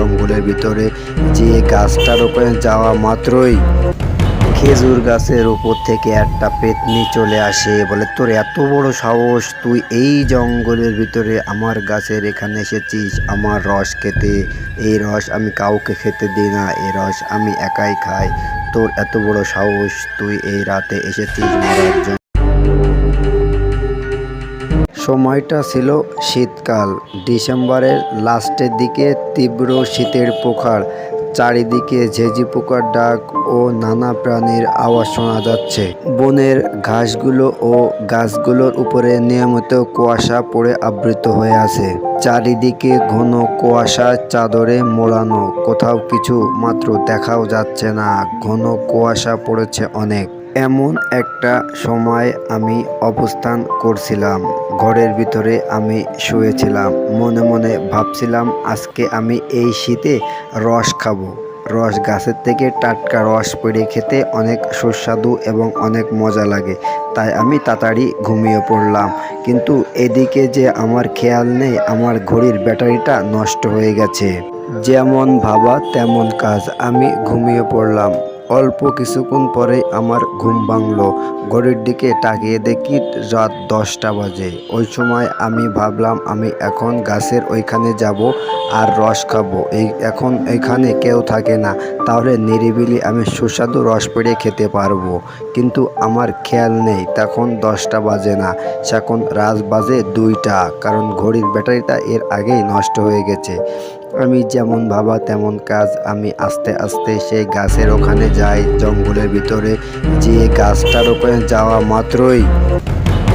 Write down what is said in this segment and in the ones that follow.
জঙ্গলের ভিতরে যে গাছটার উপরে যাওয়া মাত্রই খেজুর গাছের উপর থেকে একটা পেতনি চলে আসে। বলে, তোর এত বড় সাহস, তুই এই জঙ্গলের ভিতরে আমার গাছের এখানে এসেছিস, আমার রস খেতে। এই রস আমি কাউকে খেতে দিই না এই রস আমি একাই খাই। তোর এত বড় সাহস, তুই এই রাতে এসেছিস মারার জন্য। সময়টা ছিল শীতকাল। ডিসেম্বরের লাস্টের দিকে তীব্র শীতের প্রখার। চারিদিকে ঝেঁঝি পোকার ডাক ও নানা প্রাণীর আওয়াজ শোনা যাচ্ছে। বনের ঘাসগুলো ও গাছগুলোর উপরে নিয়মিত কুয়াশা পড়ে আবৃত হয়ে আছে। চারিদিকে ঘন কুয়াশার চাদরে মোড়ানো। কোথাও কিছু মাত্র দেখাও যাচ্ছে না। ঘন কুয়াশা পড়েছে অনেক। এমন একটা সময় আমি অবস্থান করছিলাম। ঘরের ভিতরে আমি শুয়েছিলাম। মনে মনে ভাবছিলাম, আজকে আমি এই শীতে রস খাব। রস গাছের থেকে টাটকা রস পেড়ে খেতে অনেক সুস্বাদু এবং অনেক মজা লাগে। তাই আমি তাড়াতাড়ি ঘুমিয়ে পড়লাম। কিন্তু এদিকে যে আমার খেয়াল নেই, আমার ঘড়ির ব্যাটারিটা নষ্ট হয়ে গেছে। যেমন ভাবা তেমন কাজ। আমি ঘুমিয়ে পড়লাম। অল্প কিছুক্ষণ পরে আমার ঘুম ভাঙলো। ঘড়ির দিকে তাকিয়ে দেখি রাত দশটা বাজে। ওই সময় আমি ভাবলাম, আমি এখন গাছের ওইখানে যাব আর রস খাব। এই এখন এখানে কেউ থাকে না, তাহলে নিরিবিলি আমি সুস্বাদু রস পেড়ে খেতে পারব। কিন্তু আমার খেয়াল নেই, তখন দশটা বাজে না। এখন রাত বাজে দুইটা, কারণ ঘড়ির ব্যাটারিটা এর আগেই নষ্ট হয়ে গেছে। আমি যেমন ভাবা তেমন কাজ। আমি আস্তে আস্তে সেই গাছের ওখানে যাই, জঙ্গলের ভিতরে। যে গাছটার উপরে যাওয়া মাত্রই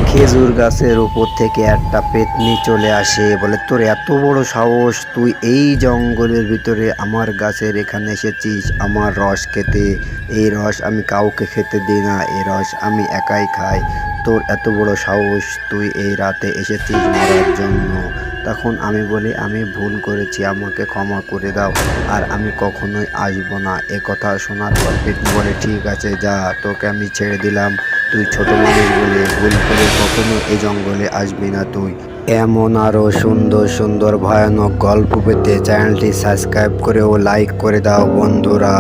খেজুর গাছের উপর থেকে একটা পেতনি চলে আসে। বলে, তোর এত বড় সাহস, তুই এই জঙ্গলের ভিতরে আমার গাছের এখানে এসেছিস, আমার রস খেতে। এই রস আমি কাউকে খেতে দিই না, এই রস আমি একাই খাই। তোর এত বড় সাহস, তুই এই রাতে এসেছিস মারার জন্য। তখন আমি বলি, আমি ভুল করেছি, আমাকে ক্ষমা করে দাও। আর আমি কখনোই আসব না। এ কথা শোনার পর পেতনি বলে, ঠিক আছে, যা, তোকে আমি ছেড়ে দিলাম। তুই ছোট মানুষ বলে ভুল করে কখনো এই জঙ্গলে আসবি না তুই। এমন আরও সুন্দর সুন্দর, ভয়ানক গল্প পেতে চ্যানেলটি সাবস্ক্রাইব করে ও লাইক করে দাও বন্ধুরা।